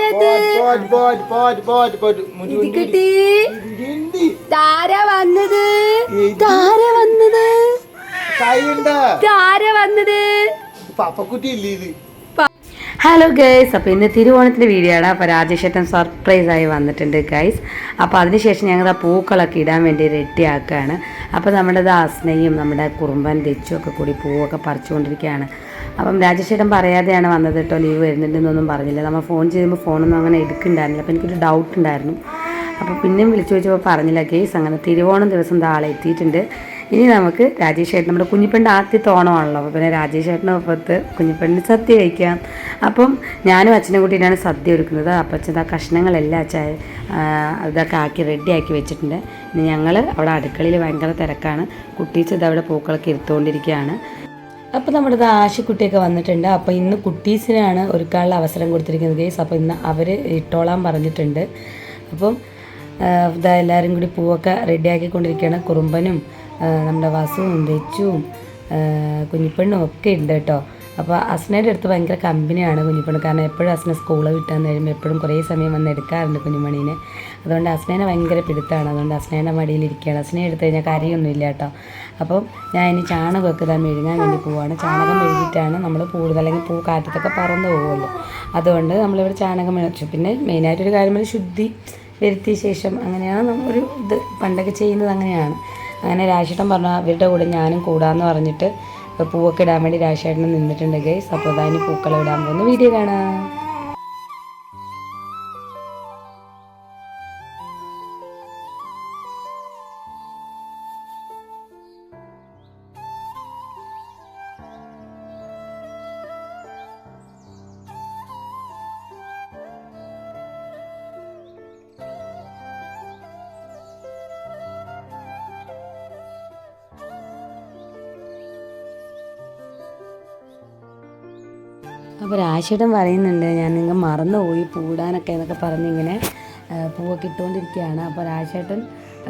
ഉണ്ട്. കിട്ടി. താര വന്നത്. താര വന്നത്. താര വന്നത്. പപ്പക്കുട്ടി ഇല്ലേ ഇത്? ഹലോ ഗൈസ് അപ്പോൾ ഇന്ന് തിരുവോണത്തിന്റെ വീഡിയോ ആണ് അപ്പോൾ രാജേഷേട്ടൻ സർപ്രൈസ് ആയി വന്നിട്ടുണ്ട് ഗൈസ് അപ്പോൾ അതിനുശേഷം ഞങ്ങൾ ആ പൂക്കളൊക്കെ ഇടാൻ വേണ്ടി റെഡിയാക്കുകയാണ് അപ്പോൾ നമ്മുടെ ദാസ്നയും നമ്മുടെ കുറുമ്പൻ തെച്ചും ഒക്കെ കൂടി പൂവൊക്കെ പറിച്ചുകൊണ്ടിരിക്കുകയാണ്. അപ്പം രാജേഷേട്ടൻ പറയാതെയാണ് വന്നത് കേട്ടോ ലീവ് വരുന്നുണ്ടെന്നൊന്നും പറഞ്ഞില്ല. നമ്മൾ ഫോൺ ചെയ്യുമ്പോൾ ഫോണൊന്നും അങ്ങനെ എടുക്കുന്നുണ്ടായിരുന്നില്ല അപ്പോൾ എനിക്കൊരു ഡൗട്ട് ഉണ്ടായിരുന്നു. അപ്പോൾ പിന്നെയും വിളിച്ചു ചോദിച്ചപ്പോൾ പറഞ്ഞില്ല കേസ് അങ്ങനെ തിരുവോണം ദിവസം താളെ എത്തിയിട്ടുണ്ട്. ഇനി നമുക്ക് രാജേഷ് ചേട്ടൻ നമ്മുടെ കുഞ്ഞിപ്പണ്ട് ആദ്യത്തെ ഓണമാണല്ലോ. അപ്പോൾ പിന്നെ രാജേഷ് ഒപ്പത്ത് കുഞ്ഞിപ്പെണ്ണിന് സദ്യ കഴിക്കാം. അപ്പം ഞാനും അച്ഛനും കൂട്ടിയിട്ടാണ് സദ്യ ഒരുക്കുന്നത്. അപ്പം അച്ഛൻ ആ കഷ്ണങ്ങളെല്ലാം അച്ഛൻ ഇതൊക്കെ ആക്കി റെഡിയാക്കി വെച്ചിട്ടുണ്ട്. ഇനി ഞങ്ങൾ അവിടെ അടുക്കളയിൽ ഭയങ്കര തിരക്കാണ്. കുട്ടീച്ച് ഇത് അവിടെ പൂക്കളൊക്കെ ഇരുത്തുകൊണ്ടിരിക്കുകയാണ് അപ്പോൾ നമ്മുടെ ആശിക്കുട്ടിയൊക്കെ വന്നിട്ടുണ്ട്. അപ്പോൾ ഇന്ന് കുട്ടീസിനാണ് ഒരുക്കാനുള്ള അവസരം കൊടുത്തിരിക്കുന്നത് കേസ് അപ്പോൾ ഇന്ന് അവർ ഇട്ടോളാൻ പറഞ്ഞിട്ടുണ്ട്. അപ്പം ഇതാ എല്ലാവരും കൂടി പൂവൊക്കെ റെഡിയാക്കിക്കൊണ്ടിരിക്കുകയാണ് കുറുമ്പനും നമ്മുടെ വസുവും രച്ചുവും കുഞ്ഞിപ്പണ്ണും ഒക്കെ ഉണ്ട് കേട്ടോ. അപ്പോൾ അസ്നയുടെ അടുത്ത് ഭയങ്കര കമ്പനിയാണ് കുഞ്ഞിപ്പണ്ണ്. കാരണം എപ്പോഴും അസ്ന സ്കൂളിൽ വിട്ടാൻ വരുമ്പോൾ എപ്പോഴും കുറേ സമയം വന്ന് എടുക്കാറുണ്ട് കുഞ്ഞുമണീനെ. അതുകൊണ്ട് അസ്നേനെ ഭയങ്കര പിടുത്തമാണ് അതുകൊണ്ട് അസ്നേന്റെ മടിയിൽ ഇരിക്കുകയാണ്. അസ്നയെ എടുത്തു കഴിഞ്ഞാൽ കറിയൊന്നും ഇല്ല കേട്ടോ. അപ്പം ഞാൻ ഇനി ചാണകമൊക്കെ ഇതാ മെഴുകാൻ വേണ്ടി പോവാണ്. ചാണകം മെഴുകിയിട്ടാണ് നമ്മൾ കൂടുതൽ അല്ലെങ്കിൽ പൂ കാറ്റത്തൊക്കെ പറന്ന് പോകുമല്ലോ അതുകൊണ്ട് നമ്മളിവിടെ ചാണകം മെഴുച്ചു പിന്നെ മെയിനായിട്ടൊരു കാര്യം ശുദ്ധി വരുത്തിയ ശേഷം അങ്ങനെയാണ് ഒരു ഇത് പണ്ടൊക്കെ ചെയ്യുന്നത് അങ്ങനെയാണ്. അങ്ങനെ രാശേട്ടൻ പറഞ്ഞു അവരുടെ കൂടെ ഞാനും കൂടാന്ന് പറഞ്ഞിട്ട് പൂവൊക്കെ ഇടാൻ വേണ്ടി രാശേട്ടൻ നിന്നിട്ടുണ്ട് ഗൈസ് അപ്പോൾ അതാ ഇനി പൂക്കളം ഇടാൻ പോകുന്ന വീഡിയോ കാണാം. അപ്പോൾ രാശിയുടെ പറയുന്നുണ്ട് ഞാൻ നിങ്ങൾ മറന്നുപോയി പൂടാനൊക്കെ എന്നൊക്കെ പറഞ്ഞിങ്ങനെ പൂവൊക്കെ ഇട്ടുകൊണ്ടിരിക്കുകയാണ്. അപ്പോൾ രാശേട്ടൻ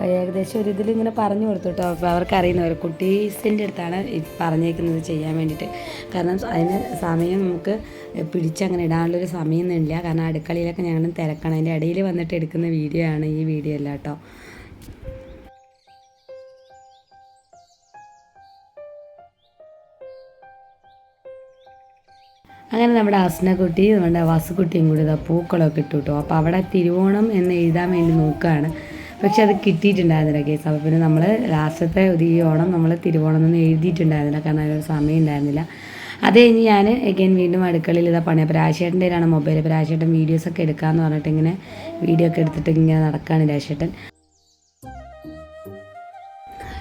ഏകദേശം ഒരു ഇതിൽ ഇങ്ങനെ പറഞ്ഞു കൊടുത്തു കേട്ടോ. അപ്പോൾ അവർക്ക് അറിയുന്നവർ കുട്ടീസിന്റെ അടുത്താണ് പറഞ്ഞേക്കുന്നത് ചെയ്യാൻ വേണ്ടിയിട്ട്. കാരണം അതിന് സമയം നമുക്ക് പിടിച്ചങ്ങനെ ഇടാനുള്ളൊരു സമയമൊന്നും ഇല്ല കാരണം അടുക്കളയിലൊക്കെ ഞങ്ങളും തിരക്കണം. അതിന്റെ ഇടയിൽ വന്നിട്ട് എടുക്കുന്ന വീഡിയോ ആണ് ഈ വീഡിയോ അല്ല കേട്ടോ. അങ്ങനെ നമ്മുടെ അസ്നക്കുട്ടി നമ്മുടെ വാസുക്കുട്ടിയും കൂടി ഇതാ പൂക്കളൊക്കെ ഇട്ടു കേട്ടോ അപ്പോൾ അവിടെ തിരുവോണം എന്ന് എഴുതാൻ വേണ്ടി നോക്കുകയാണ് പക്ഷെ അത് കിട്ടിയിട്ടുണ്ടായിരുന്നില്ല കേസ്. അപ്പോൾ പിന്നെ നമ്മൾ ലാസ്റ്റത്തെ ഒരു ഈ ഓണം നമ്മൾ തിരുവോണം എന്ന് എഴുതിയിട്ടുണ്ടായിരുന്നില്ല. കാരണം അതിനൊരു സമയം ഉണ്ടായിരുന്നില്ല. അത് കഴിഞ്ഞ് ഞാൻ എഗൈൻ വീണ്ടും അടുക്കളയിൽ ഇതാ പണി അപ്പോൾ രാജേട്ടന്റെ കയ്യിലാണ് മൊബൈൽ. അപ്പോൾ രാജേട്ടൻ വീഡിയോസൊക്കെ എടുക്കാമെന്ന് പറഞ്ഞിട്ട് ഇങ്ങനെ വീഡിയോ ഒക്കെ എടുത്തിട്ട് ഇങ്ങനെ നടക്കുകയാണ് രാജേട്ടൻ.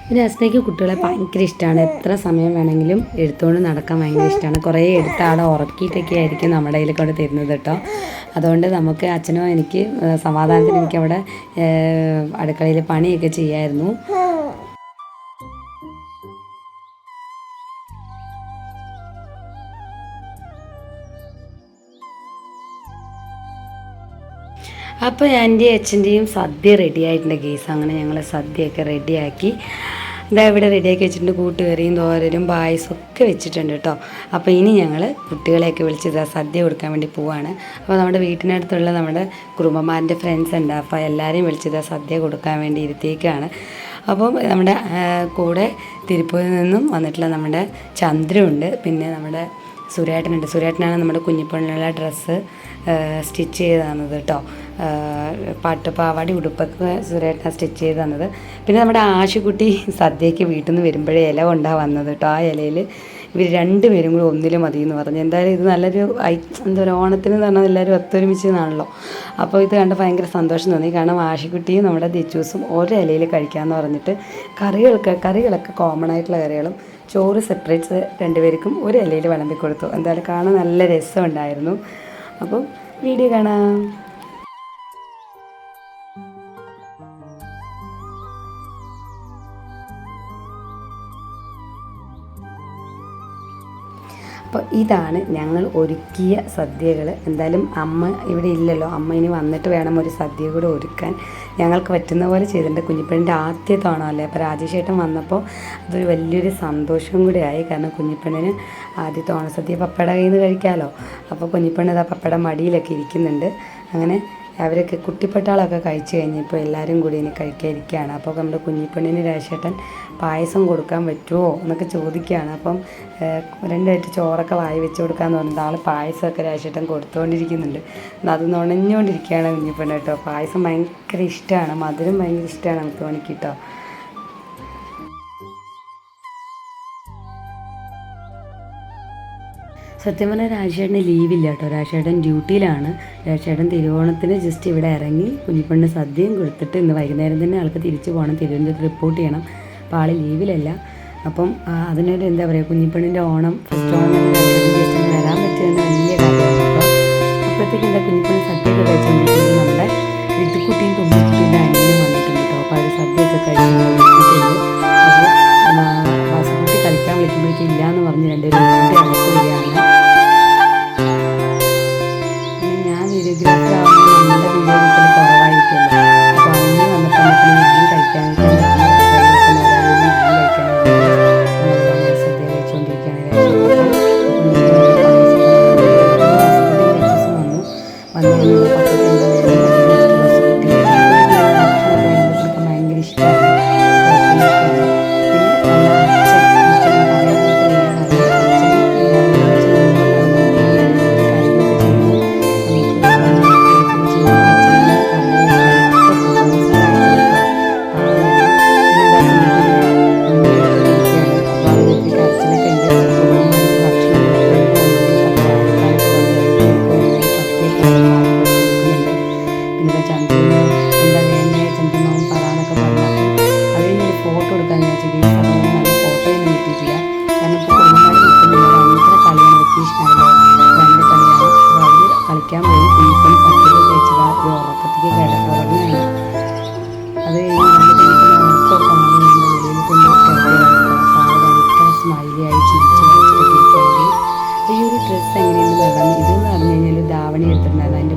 പിന്നെ അസ്നയ്ക്ക് കുട്ടികളെ ഭയങ്കര ഇഷ്ടമാണ് എത്ര സമയം വേണമെങ്കിലും എടുത്തുകൊണ്ട് നടക്കാൻ ഭയങ്കര ഇഷ്ടമാണ് കുറേ എടുത്ത് ആടെ ഉറക്കിയിട്ടൊക്കെ ആയിരിക്കും നമ്മുടെ കയ്യിൽ കൊണ്ട് തരുന്നത് കേട്ടോ. അതുകൊണ്ട് നമുക്ക് അച്ഛനോ എനിക്ക് സമാധാനത്തിന് എനിക്ക് അവിടെ അടുക്കളയിൽ പണിയൊക്കെ ചെയ്യായിരുന്നു. അപ്പോൾ എന്റെ അച്ഛന്റെയും സദ്യ റെഡി ആയിട്ടുണ്ട് അങ്ങനെ ഞങ്ങൾ സദ്യയൊക്കെ റെഡിയാക്കി ഇതാ ഇവിടെ റെഡിയാക്കി വെച്ചിട്ടുണ്ട് കൂട്ടുകറിയും തോരനും പായസം ഒക്കെ വെച്ചിട്ടുണ്ട് കേട്ടോ. അപ്പോൾ ഇനി ഞങ്ങൾ കുട്ടികളെയൊക്കെ വിളിച്ച് ഇതാ സദ്യ കൊടുക്കാൻ വേണ്ടി പോവാണ്. അപ്പോൾ നമ്മുടെ വീട്ടിനടുത്തുള്ള നമ്മുടെ കുടുംബമാരുടെ ഫ്രണ്ട്സ് ഉണ്ട്. അപ്പോൾ എല്ലാവരെയും വിളിച്ച് ഇതാ സദ്യ കൊടുക്കാൻ വേണ്ടി ഇരുത്തിയേക്കാണ്. അപ്പം നമ്മുടെ കൂടെ തിരുപ്പൂരിൽ നിന്നും വന്നിട്ടുള്ള നമ്മുടെ ചന്ദ്രമുണ്ട് പിന്നെ നമ്മുടെ സുരേട്ടനുണ്ട്. സുരേട്ടനാണ് നമ്മുടെ കുഞ്ഞിപ്പണ്ണിനുള്ള ഡ്രസ്സ് സ്റ്റിച്ച് ചെയ്ത് തന്നത് കേട്ടോ. പാട്ടുപാവാടി ഉടുപ്പൊക്കെ സുരേട്ടൻ സ്റ്റിച്ച് ചെയ്ത് തന്നത്. പിന്നെ നമ്മുടെ ആശുകുട്ടി സദ്യയ്ക്ക് വീട്ടിൽ നിന്ന് വരുമ്പോഴേ ഇല കൊണ്ടാണ് വന്നത് കേട്ടോ. ആ ഇലയിൽ ഇവർ രണ്ടുപേരും കൂടി ഒന്നിലും മതി എന്ന് പറഞ്ഞു. എന്തായാലും ഇത് നല്ലൊരു ഐ എന്താ പറയുക ഓണത്തിന് എന്ന് പറഞ്ഞാൽ എല്ലാവരും ഒത്തൊരുമിച്ചതാണല്ലോ അപ്പോൾ ഇത് കണ്ട് ഭയങ്കര സന്തോഷം തോന്നി. കാരണം വാഷിക്കുട്ടിയും നമ്മുടെ ദിച്ചൂസും ഓരോ ഇലയിൽ കഴിക്കാമെന്ന് പറഞ്ഞിട്ട് കറികൾക്ക് കറികളൊക്കെ കോമൺ ആയിട്ടുള്ള കറികളും ചോറ് സെപ്പറേറ്റ് രണ്ടുപേർക്കും ഒരു ഇലയിൽ വിളമ്പി കൊടുത്തു. എന്തായാലും കാണാൻ നല്ല രസമുണ്ടായിരുന്നു അപ്പം വീഡിയോ കാണാം. അപ്പോൾ ഇതാണ് ഞങ്ങൾ ഒരുക്കിയ സദ്യകൾ എന്തായാലും അമ്മ ഇവിടെ ഇല്ലല്ലോ. അമ്മ ഇനി വന്നിട്ട് വേണം ഒരു സദ്യ കൂടെ ഒരുക്കാൻ. ഞങ്ങൾക്ക് പറ്റുന്ന പോലെ ചെയ്തിട്ടുണ്ട്. കുഞ്ഞിപ്പണിന്റെ ആദ്യത്തെ അല്ലേ? അപ്പോൾ രാജേഷേട്ടൻ വന്നപ്പോൾ അതൊരു വലിയൊരു സന്തോഷം കൂടി ആയി. കാരണം കുഞ്ഞിപ്പെണ്ണിന് ആദ്യത്തെ ഓണസദ്യ സദ്യ കയ്യിൽ നിന്ന് കഴിക്കാമല്ലോ അപ്പോൾ കുഞ്ഞിപ്പെണ്ണ് ആ പപ്പട മടിയിലൊക്കെ ഇരിക്കുന്നുണ്ട്. അങ്ങനെ അവരൊക്കെ കുട്ടിപ്പട്ടാളൊക്കെ കഴിച്ചു കഴിഞ്ഞപ്പോൾ എല്ലാവരും കൂടി ഇനി കഴിക്കാതിരിക്കുകയാണ് അപ്പോൾ നമ്മുടെ കുഞ്ഞിപ്പെണ്ണിന് രാശേട്ടൻ പായസം കൊടുക്കാൻ പറ്റുമോ എന്നൊക്കെ ചോദിക്കുകയാണ്. അപ്പം രണ്ടായിട്ട് ചോറൊക്കെ വായി വെച്ച് കൊടുക്കാൻ തോന്നുന്നത് ആൾ പായസമൊക്കെ രാശേട്ടൻ കൊടുത്തുകൊണ്ടിരിക്കുന്നുണ്ട് അത് നുണഞ്ഞുകൊണ്ടിരിക്കുകയാണ് കുഞ്ഞിപ്പെണ്ണ് കേട്ടോ. പായസം ഭയങ്കര ഇഷ്ടമാണ്. മധുരം ഭയങ്കര ഇഷ്ടമാണ് നമുക്ക് വേണമെങ്കിൽ സത്യം പറഞ്ഞാൽ രാജേട്ടന് ലീവില്ല കേട്ടോ രാജേട്ടൻ ഡ്യൂട്ടിയിലാണ് രാജേട്ടൻ തിരുവോണത്തിന് ജസ്റ്റ് ഇവിടെ ഇറങ്ങി കുഞ്ഞിപ്പണ്ണ് സദ്യയും കൊടുത്തിട്ട് ഇന്ന് വൈകുന്നേരം തന്നെ ആൾക്ക് തിരിച്ചു പോകണം തിരുവനന്തപുരത്ത് റിപ്പോർട്ട് ചെയ്യണം അപ്പോൾ ആൾ ലീവിലല്ല അപ്പം അതിനൊരു എന്താ പറയുക കുഞ്ഞിപ്പണ്ണിന്റെ ഓണം ഫസ്റ്റ് ഓണം വരാൻ പറ്റുമെന്ന് വലിയ കാര്യമാണ് അപ്പോഴത്തേക്ക് എന്താ കുഞ്ഞിപ്പെണ്ണ് സദ്യയൊക്കെ കഴിച്ചുകൊണ്ടിരിക്കുന്നത് നമ്മുടെ വിട്ടുക്കുട്ടിയും തുമ്പിക്കുട്ടിയുടെ അനിയനും വന്നിട്ടുണ്ട് കേട്ടോ അപ്പോൾ അവർ സദ്യയൊക്കെ കഴിച്ചിട്ടുണ്ട് അപ്പോൾ കളിക്കാൻ വിളിക്കുമ്പോഴേക്കും ഇല്ല എന്ന് പറഞ്ഞ് രണ്ടുപേരും ഉണർന്ന് പത്തിരി വെളിയിൽ കൊണ്ട് കിടക്കുകയാണ് അപ്പോൾ ആൾ ഭയങ്കര സ്മൈലിയായി ചിരിച്ച് ഇരിക്കുകയാണ് ഈ ഒരു ഡ്രസ്സ് എങ്ങനെയുണ്ടെന്ന് പറഞ്ഞാൽ ഇതെന്ന് പറഞ്ഞു കഴിഞ്ഞാൽ ധാവണി എടുത്തിട്ടുണ്ടായിരുന്നു. അതിന്റെ